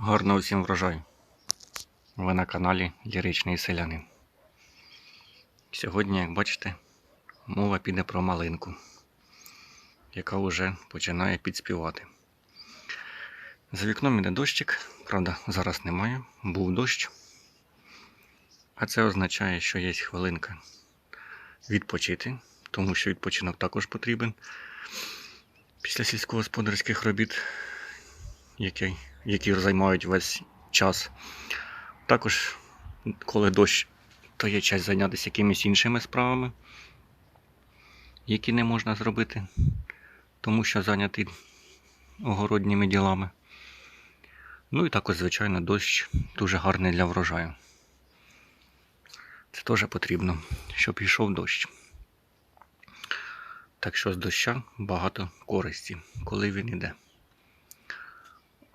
Гарного всім врожаю. Ви на каналі Ліричний Селянин. Сьогодні, як бачите, мова піде про малинку, яка вже починає підспівати. За вікном іде дощик, правда, зараз немає, був дощ. А це означає, що є хвилинка відпочити, тому що відпочинок також потрібен після сільськогосподарських робіт, які, які займають весь час. Також, коли дощ, то є час зайнятися якимись іншими справами, які не можна зробити, тому що зайнятий огородніми ділами. Ну і також, звичайно, дощ дуже гарний для врожаю. Це теж потрібно, щоб йшов дощ. Так що з доща багато користі, коли він іде.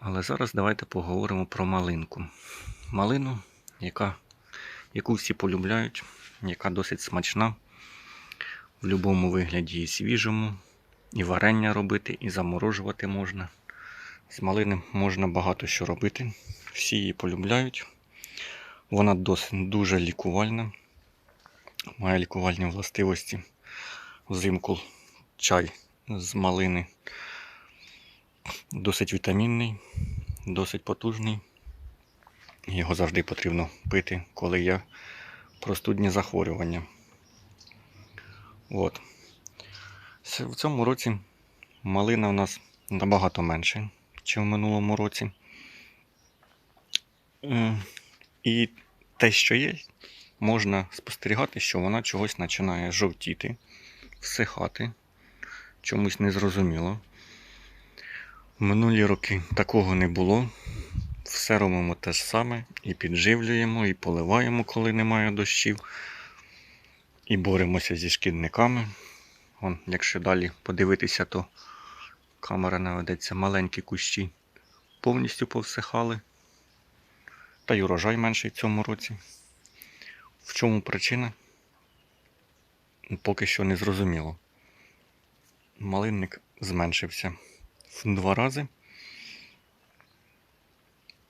Але зараз давайте поговоримо про малинку. Малину, яка, яку всі полюбляють, яка досить смачна. В будь-якому вигляді і свіжому, і варення робити, і заморожувати можна. З малини можна багато що робити. Всі її полюбляють. Вона досить дуже лікувальна, має лікувальні властивості. Взимку чай з малини досить вітамінний, досить потужний. Його завжди потрібно пити, коли є простудні захворювання. От. В цьому році малина у нас набагато менше, ніж в минулому році. І те, що є, можна спостерігати, що вона чогось починає жовтіти, всихати, чомусь незрозуміло. Минулі роки такого не було. Все робимо те ж саме, і підживлюємо, і поливаємо, коли немає дощів, і боремося зі шкідниками. Вон, якщо далі подивитися, то камера наведеться маленькі кущі, повністю повсихали. Та й урожай менший в цьому році. В чому причина? Поки що не зрозуміло. Малинник зменшився два рази.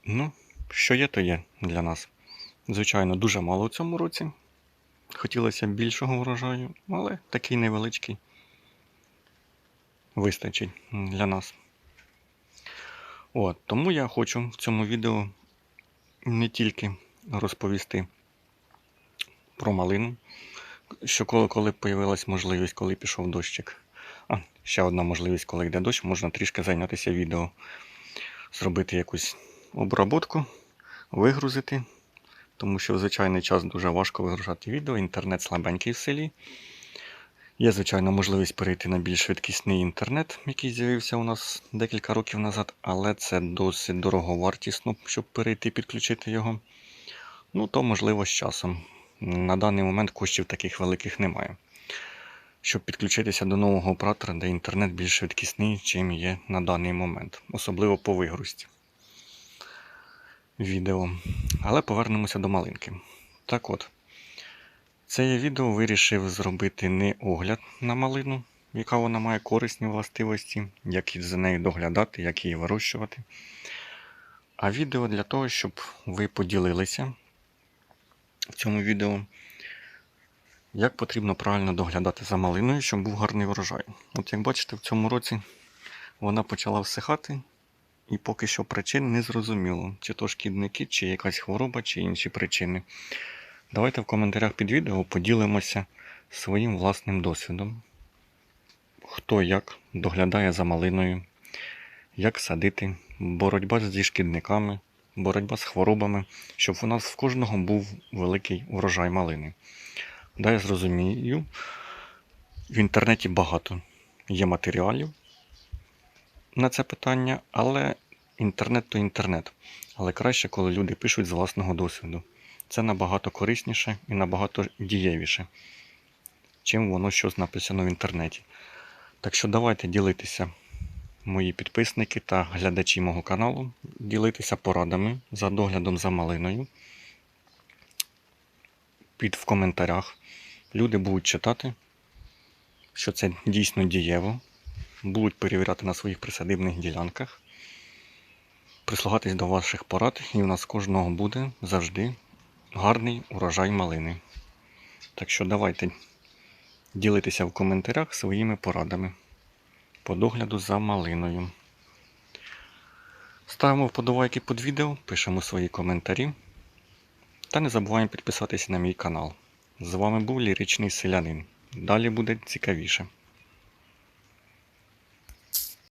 Ну, що є, то є для нас. Звичайно, дуже мало в цьому році. Хотілося більшого врожаю, але такий невеличкий вистачить для нас. От, тому я хочу в цьому відео не тільки розповісти про малину, що коли, коли появилась можливість, коли пішов дощик. А, ще одна можливість, коли йде дощ, можна трішки зайнятися відео, зробити якусь обработку, вигрузити, тому що в звичайний час дуже важко вигружати відео, інтернет слабенький в селі. Є, звичайно, можливість перейти на більш швидкісний інтернет, який з'явився у нас декілька років назад, але це досить дороговартісно, щоб перейти підключити його. Ну, то можливо з часом. На даний момент коштів таких великих немає. Щоб підключитися до нового оператора, де інтернет більш швидкісний, чим є на даний момент, особливо по вигрузці відео. Але повернемося до малинки. Так от, це я відео вирішив зробити не огляд на малину, яка вона має корисні властивості, як за нею доглядати, як її вирощувати. А відео для того, щоб ви поділилися в цьому відео, як потрібно правильно доглядати за малиною, щоб був гарний врожай. От як бачите, в цьому році вона почала всихати, і поки що причин не зрозуміло, чи то шкідники, чи якась хвороба, чи інші причини. Давайте в коментарях під відео поділимося своїм власним досвідом. Хто як доглядає за малиною, як садити, боротьба зі шкідниками, боротьба з хворобами, щоб у нас в кожного був великий урожай малини. Да, я зрозумію, в інтернеті багато є матеріалів на це питання, але інтернет то інтернет. Але краще, коли люди пишуть з власного досвіду. Це набагато корисніше і набагато дієвіше, чим воно щось написано в інтернеті. Так що давайте ділитися, мої підписники та глядачі мого каналу, ділитися порадами за доглядом за малиною. Під в коментарях. Люди будуть читати, що це дійсно дієво, будуть перевіряти на своїх присадибних ділянках. прислухатись до ваших порад, і у нас кожного буде завжди гарний урожай малини. Так що давайте ділитися в коментарях своїми порадами по догляду за малиною. Ставимо вподобайки під відео, пишемо свої коментарі та не забуваємо підписатися на мій канал. З вами був Ліричний Селянин. Далі буде цікавіше.